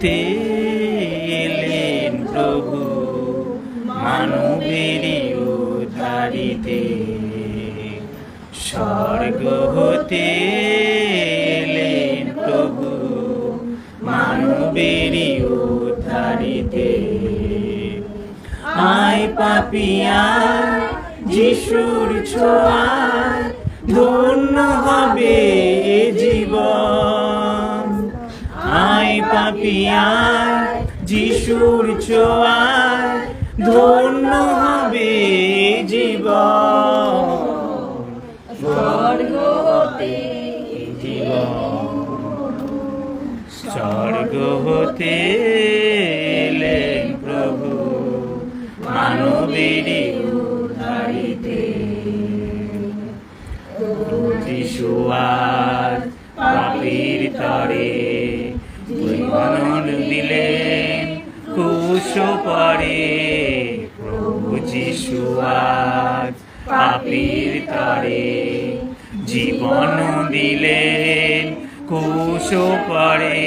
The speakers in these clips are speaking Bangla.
হতে এলেন প্রভু মানবেরই উদ্ধারিতে স্বর্গ হতে এলেন প্রভু মানবেরই উদ্ধারিতে আয় পাপিয়া, যিশুর ছোঁয়ায় পাপিয়ায় যিশুর ছোঁয়ায় ধন্য হবে জীবন স্বর্গ হতে জীবন স্বর্গ হতে এলেন প্রভু উদ্ধারিতে। যিশুয়ার পাপির তরে মনন দিলেন কুশ পরে প্রভু যিশুয়ার পাপির তরে। জীবন দিলেন কুশ পরে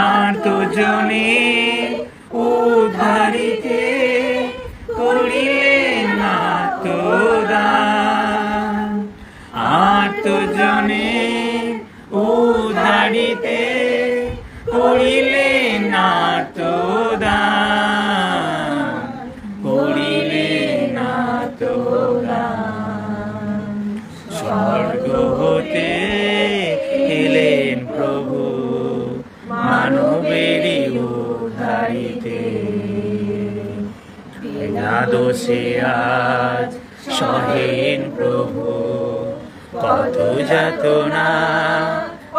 আর তো জনে উদ্ধারিতে করিলেন না তো দান আর তো উদ্ধারিতে করিলেন না তো দান। করিলেন না তো স্বর্গ হতে এলেন প্রভু, মানবেরই উদ্ধারিতে দোষে আজ সহেন প্রভু, কত যাতনা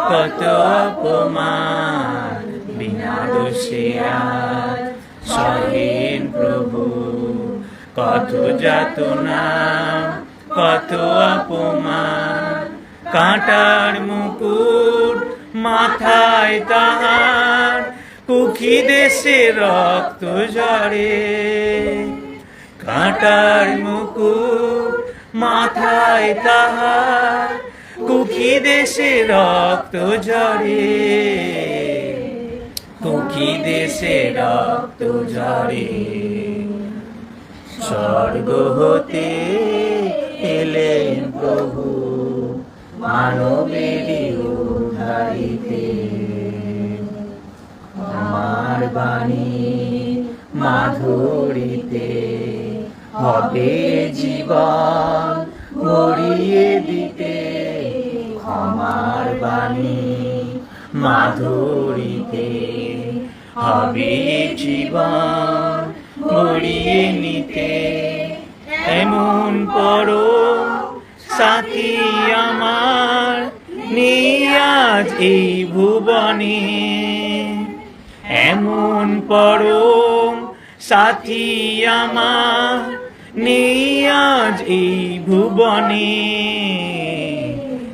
কত অপমান বিনা দোষে সহেন প্রভু, কত যাতনা, কত অপমান কাঁটার মুকুট মাথায় তাহার কুকি দেশে রক্ত ঝরে। কাঁটার মুকুট মাথায় তাহার কুকি দেশে রক্ত ঝরে? কুকি দেশে রক্ত ঝরে? স্বর্গ হতে এলেন প্রভু মানবেরই উদ্ধারিতে। আমার বাণী মাধুরীতে হবে জীবন ভরিয়ে দিতে। আমার বাণী মাধুরীতে। হবে জীবন ভরিয়ে নিতে। এমন পরো সাথী আমার নিয়াজ এই ভুবনে। এমন পরম সাথী আমার নিয়াজ এই ভুবনে।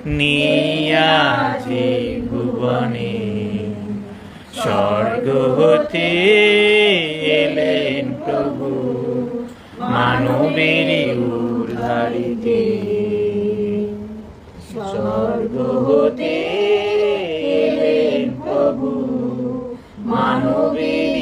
নিয়াজ ভুবনে স্বর্গ হতে এলেন প্রভু মানবেরই উদ্ধারিতে। স্বর্গ হতে এলেন প্রভু মানবের